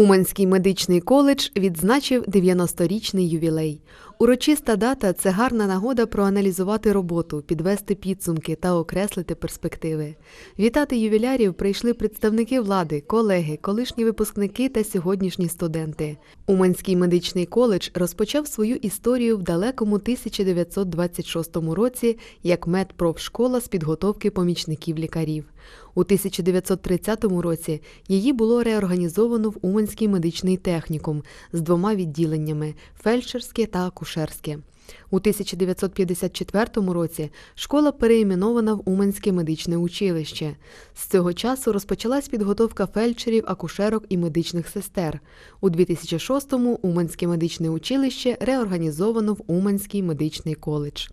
Уманський медичний коледж відзначив 90-річний ювілей. Урочиста дата це гарна нагода проаналізувати роботу, підвести підсумки та окреслити перспективи. Вітати ювілярів прийшли представники влади, колеги, колишні випускники та сьогоднішні студенти. Уманський медичний коледж розпочав свою історію в далекому 1926 році як медпрофшкола з підготовки помічників лікарів. У 1930 році її було реорганізовано в Уманський медичний технікум з двома відділеннями фельдшерське та акушерське. У 1954 році школа переіменована в Уманське медичне училище. З цього часу розпочалась підготовка фельдшерів, акушерок і медичних сестер. У 2006-му Уманське медичне училище реорганізовано в Уманський медичний коледж.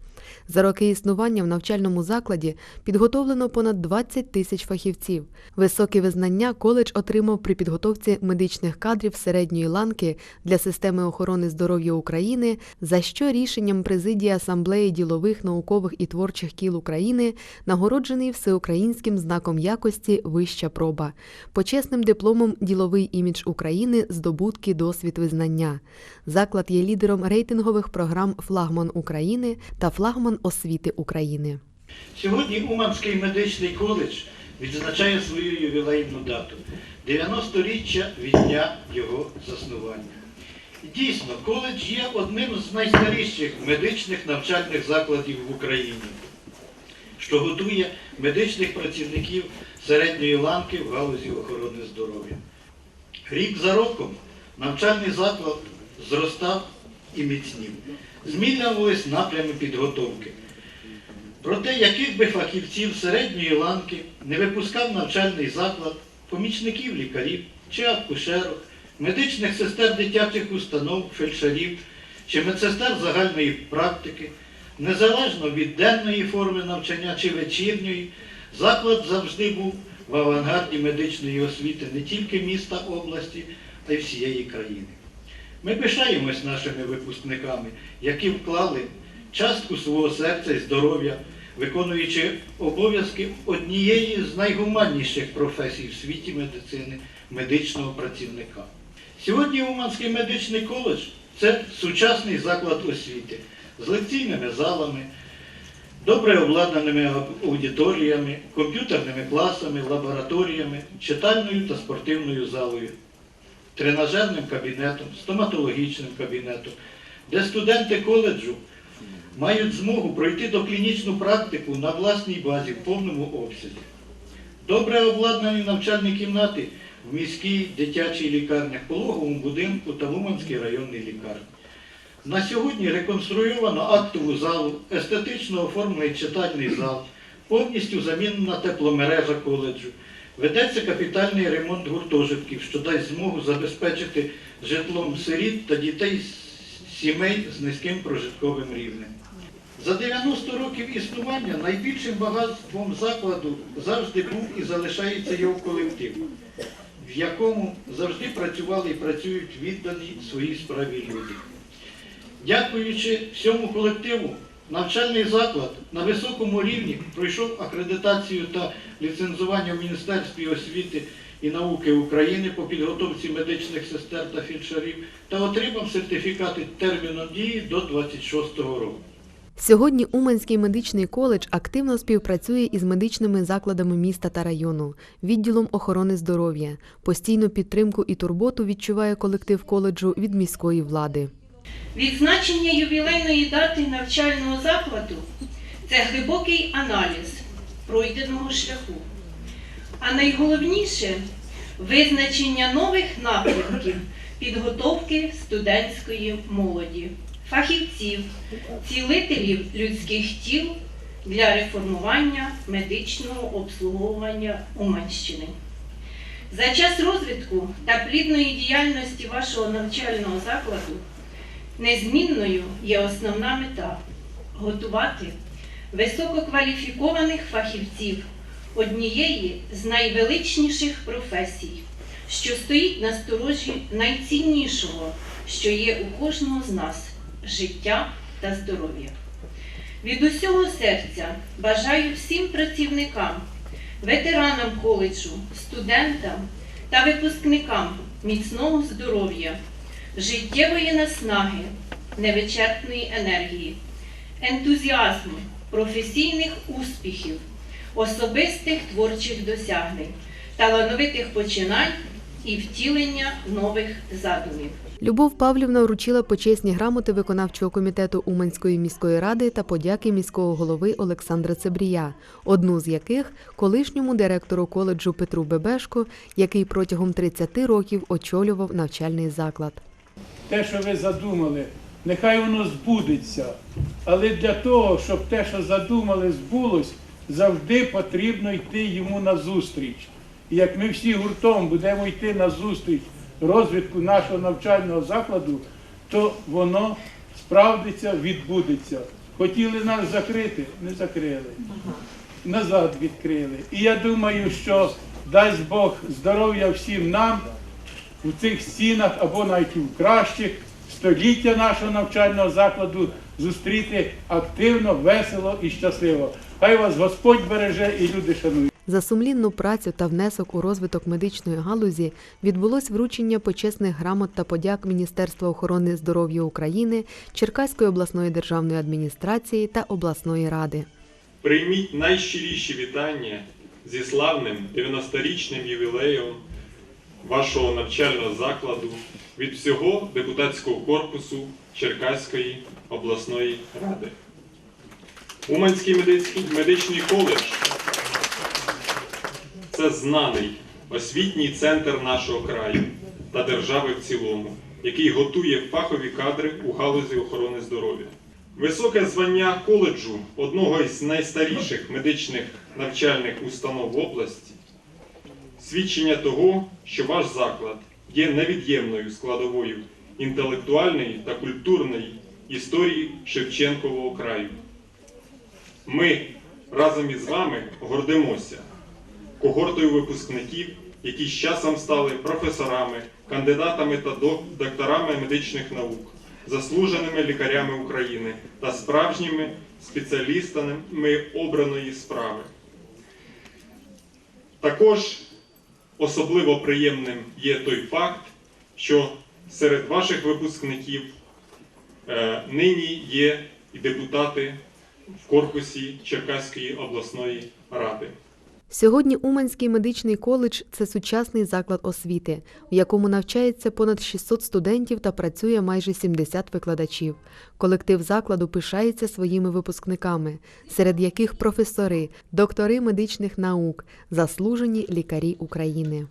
За роки існування в навчальному закладі підготовлено понад 20 тисяч фахівців. Високе визнання коледж отримав при підготовці медичних кадрів середньої ланки для системи охорони здоров'я України, за що рішенням президії Асамблеї ділових, наукових і творчих кіл України нагороджений всеукраїнським знаком якості Вища проба, почесним дипломом Діловий імідж України, здобутки, досвід, визнання. Заклад є лідером рейтингових програм Флагман України та Флагман освіти України. Сьогодні Уманський медичний коледж відзначає свою ювілейну дату 90-річчя від дня його заснування. Дійсно, коледж є одним з найстаріших медичних навчальних закладів в Україні, що готує медичних працівників середньої ланки в галузі охорони здоров'я. Рік за роком навчальний заклад зростав і міцнів. Змінювались напрями підготовки. Проте, яких би фахівців середньої ланки не випускав навчальний заклад, помічників лікарів чи акушерок, медичних сестер дитячих установ, фельдшерів чи медсестер загальної практики, незалежно від денної форми навчання чи вечірньої, заклад завжди був в авангарді медичної освіти не тільки міста області, а й всієї країни. Ми пишаємось нашими випускниками, які вклали частку свого серця і здоров'я, виконуючи обов'язки однієї з найгуманніших професій в світі медицини медичного працівника. Сьогодні Уманський медичний коледж це сучасний заклад освіти з лекційними залами, добре обладнаними аудиторіями, комп'ютерними класами, лабораторіями, читальною та спортивною залою тренажерним кабінетом, стоматологічним кабінетом, де студенти коледжу мають змогу пройти доклінічну практику на власній базі в повному обсязі. Добре обладнані навчальні кімнати в міській дитячій лікарнях, пологовому будинку та Луманській районній лікарні. На сьогодні реконструйовано актову залу, естетично оформлений читальний зал, повністю замінена тепломережа коледжу. Ведеться капітальний ремонт гуртожитків, що дасть змогу забезпечити житлом сиріт та дітей сімей з низьким прожитковим рівнем. За 90 років існування найбільшим багатством закладу завжди був і залишається його колектив, в якому завжди працювали і працюють віддані своїй справі люди. Дякуючи всьому колективу, навчальний заклад на високому рівні пройшов акредитацію та ліцензування в Міністерстві освіти і науки України по підготовці медичних сестер та фельдшерів та отримав сертифікати терміном дії до 26 року. Сьогодні Уманський медичний коледж активно співпрацює із медичними закладами міста та району, відділом охорони здоров'я. Постійну підтримку і турботу відчуває колектив коледжу від міської влади. Відзначення ювілейної дати навчального закладу це глибокий аналіз пройденого шляху. А найголовніше визначення нових напрямків підготовки студентської молоді, фахівців, цілителів людських тіл для реформування медичного обслуговування Уманщини. За час розвитку та плідної діяльності вашого навчального закладу Незмінною є основна мета готувати висококваліфікованих фахівців однієї з найвеличніших професій, що стоїть на сторожі найціннішого, що є у кожного з нас життя та здоров'я. Від усього серця бажаю всім працівникам, ветеранам коледжу, студентам та випускникам міцного здоров'я, життєвої наснаги, невичерпної енергії, ентузіазму, професійних успіхів, особистих творчих досягнень, талановитих починань і втілення нових задумів. Любов Павлівна вручила почесні грамоти виконавчого комітету Уманської міської ради та подяки міського голови Олександра Цебрія, одну з яких колишньому директору коледжу Петру Бебешко, який протягом 30 років очолював навчальний заклад. те, що ви задумали, нехай воно збудеться. Але для того, щоб те, що задумали, збулось, завжди потрібно йти йому назустріч. І як ми всі гуртом будемо йти назустріч розвитку нашого навчального закладу, то воно справдиться, відбудеться. Хотіли нас закрити, не закрили. Назад відкрили. І я думаю, що дасть Бог здоров'я всім нам у цих стінах або навіть в кращих століття нашого навчального закладу зустріти активно, весело і щасливо. Хай вас Господь береже і люди шанують. За сумлінну працю та внесок у розвиток медичної галузі відбулось вручення почесних грамот та подяк Міністерства охорони здоров'я України, Черкаської обласної державної адміністрації та обласної ради. Прийміть найщиріші вітання зі славним 90-річним ювілеєм вашого навчального закладу від всього депутатського корпусу Черкаської обласної ради. Уманський медичний коледж це знаний освітній центр нашого краю та держави в цілому, який готує фахові кадри у галузі охорони здоров'я. Високе звання коледжу одного із найстаріших медичних навчальних установ в області свідчення того, що ваш заклад є невід'ємною складовою інтелектуальної та культурної історії Шевченкового краю. Ми разом із вами гордимося когортою випускників, які з часом стали професорами, кандидатами та докторами медичних наук, заслуженими лікарями України та справжніми спеціалістами обраної справи. Також особливо приємним є той факт, що серед ваших випускників е, нині є і депутати в корпусі Черкаської обласної ради. Сьогодні Уманський медичний коледж це сучасний заклад освіти, в якому навчається понад 600 студентів та працює майже 70 викладачів. Колектив закладу пишається своїми випускниками, серед яких професори, доктори медичних наук, заслужені лікарі України.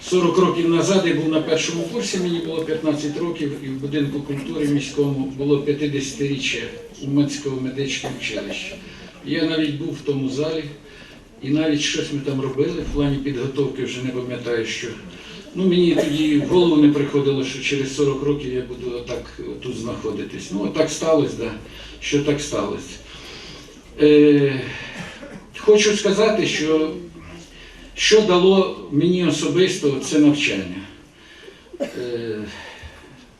40 років назад я був на першому курсі, мені було 15 років, і в будинку культури міському було 50-річчя Уманського медичного училища. Я навіть був в тому залі, і навіть щось ми там робили в плані підготовки, вже не пам'ятаю що. Ну, мені тоді в голову не приходило, що через 40 років я буду отак тут знаходитись. Ну, так сталося, да, що так сталося. Е, хочу сказати, що що дало мені особисто це навчання? Е,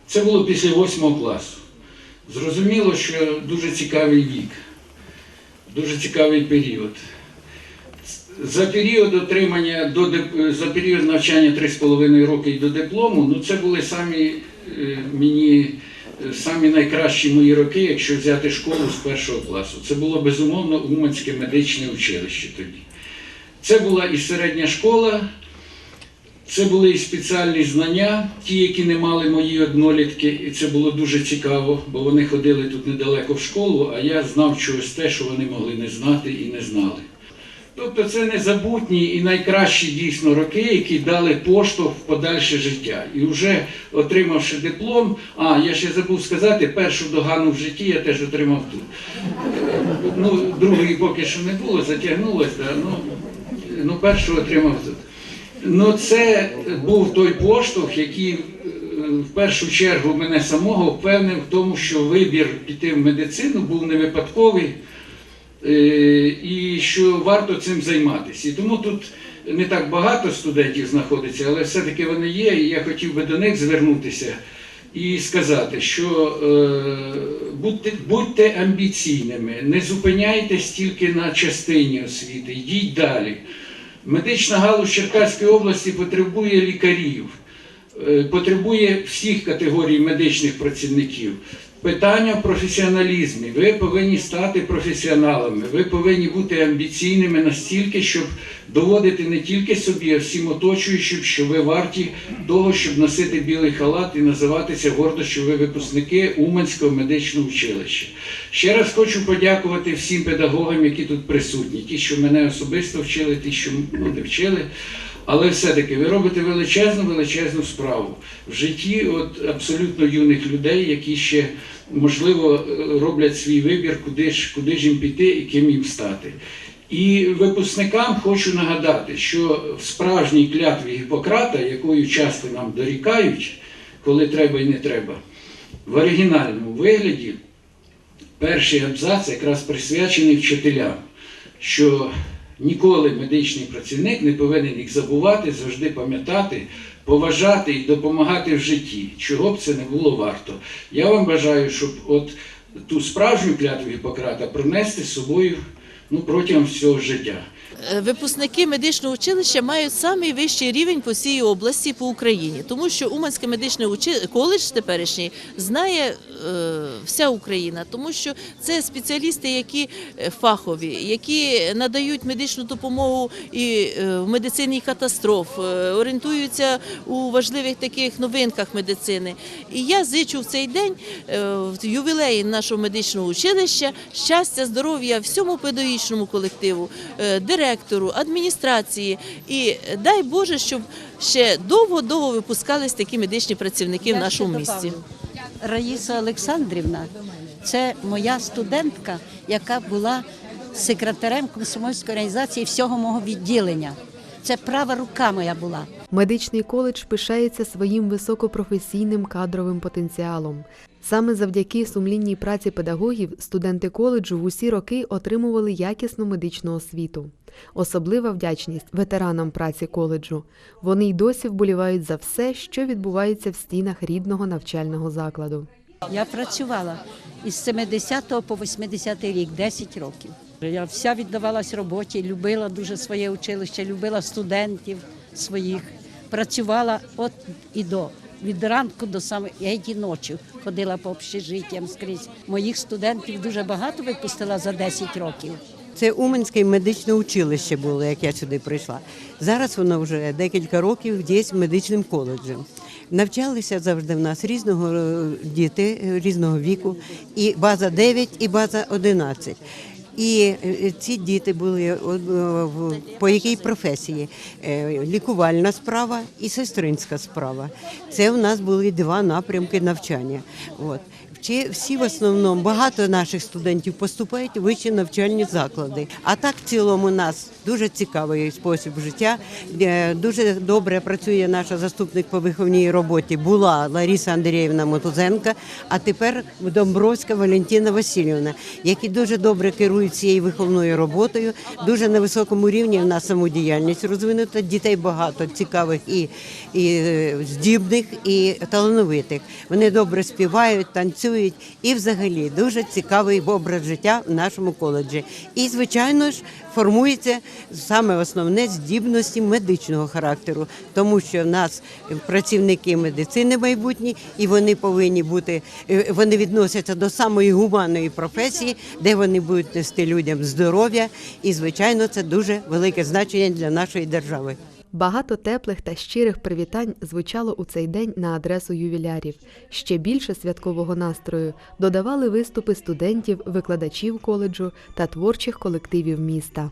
Це було після восьмого класу. Зрозуміло, що дуже цікавий вік, дуже цікавий період. За період отримання до за період навчання 3,5 роки до диплому, ну це були самі е, мені е, самі найкращі мої роки, якщо взяти школу з першого класу. Це було безумовно Уманське медичне училище тоді. Це була і середня школа, це були і спеціальні знання, ті, які не мали мої однолітки, і це було дуже цікаво, бо вони ходили тут недалеко в школу, а я знав чогось те, що вони могли не знати і не знали. Тобто це незабутні і найкращі дійсно роки, які дали поштовх в подальше життя. І вже отримавши диплом, а я ще забув сказати, першу догану в житті я теж отримав тут. Ну, другої поки що не було, затягнулося, да, ну, ну першу отримав тут. Ну, це був той поштовх, який е, в першу чергу мене самого впевнив в тому, що вибір піти в медицину був не випадковий і що варто цим займатися. І тому тут не так багато студентів знаходиться, але все-таки вони є, і я хотів би до них звернутися і сказати, що е, будьте, будьте амбіційними, не зупиняйтесь тільки на частині освіти, йдіть далі. Медична галузь Черкаської області потребує лікарів. е, потребує всіх категорій медичних працівників. Питання в професіоналізмі. Ви повинні стати професіоналами, ви повинні бути амбіційними настільки, щоб доводити не тільки собі, а всім оточуючим, що ви варті того, щоб носити білий халат і називатися гордо, що ви випускники Уманського медичного училища. Ще раз хочу подякувати всім педагогам, які тут присутні, ті, що мене особисто вчили, ті, що ну, не вчили. Але все-таки ви робите величезну, величезну справу в житті от абсолютно юних людей, які ще можливо е, роблять свій вибір, куди ж, куди ж їм піти і ким їм стати. І випускникам хочу нагадати, що в справжній клятві Гіппократа, якою часто нам дорікають, коли треба і не треба, в оригінальному вигляді перший абзац якраз присвячений вчителям, що ніколи медичний працівник не повинен їх забувати, завжди пам'ятати, поважати і допомагати в житті, чого б це не було варто. Я вам бажаю, щоб от ту справжню клятву Гіппократа пронести з собою ну, протягом всього життя. Е, Випускники медичного училища мають самий вищий рівень по всій області по Україні, тому що Уманське медичне учи- коледж теперішній знає е, вся Україна, тому що це спеціалісти, які е, фахові, які надають медичну допомогу і е, в медицині катастроф, орієнтуються у важливих таких новинках медицини. І я зичу в цей день в ювілеї нашого медичного училища щастя, здоров'я всьому педагогічному колективу, е, директору, адміністрації. І дай Боже, щоб ще довго-довго випускались такі медичні працівники в нашому місті. Раїса Олександрівна це моя студентка, яка була секретарем комсомольської організації всього мого відділення. Це права рука моя була. Медичний коледж пишається своїм високопрофесійним кадровим потенціалом. Саме завдяки сумлінній праці педагогів студенти коледжу в усі роки отримували якісну медичну освіту. Особлива вдячність ветеранам праці коледжу. Вони й досі вболівають за все, що відбувається в стінах рідного навчального закладу. Я працювала із 70 по 80 рік, 10 років. Я вся віддавалась роботі, любила дуже своє училище, любила студентів своїх. Працювала от і до. Від ранку до самої геть ночі ходила по общежиттям скрізь. Моїх студентів дуже багато випустила за 10 років. Це Уманське медичне училище було, як я сюди прийшла. Зараз воно вже декілька років є медичним коледжем. Навчалися завжди в нас різного е, діти е, різного віку, і база 9, і база 11. І е, ці діти були е, в- по якій професії? Е, Лікувальна справа і сестринська справа. Це у нас були два напрямки навчання. От. Чи всі в основному багато наших студентів поступають у вищі навчальні заклади. А так в цілому у нас дуже цікавий спосіб життя. Е, Дуже добре працює наша заступник по виховній роботі. Була Лариса Андріївна Мотузенка, а тепер Домбровська Валентина Васильівна, які дуже добре керують цією виховною роботою. Дуже на високому рівні в нас самодіяльність розвинута. Дітей багато цікавих і, і е, здібних, і талановитих. Вони добре співають, танцюють і взагалі дуже цікавий образ життя в нашому коледжі. І, звичайно ж, формується саме основне здібності медичного характеру, тому що в нас працівники медицини майбутні, і вони повинні бути, е, вони відносяться до самої гуманної професії, де вони будуть людям здоров'я. І, звичайно, це дуже велике значення для нашої держави. Багато теплих та щирих привітань звучало у цей день на адресу ювілярів. Ще більше святкового настрою додавали виступи студентів, викладачів коледжу та творчих колективів міста.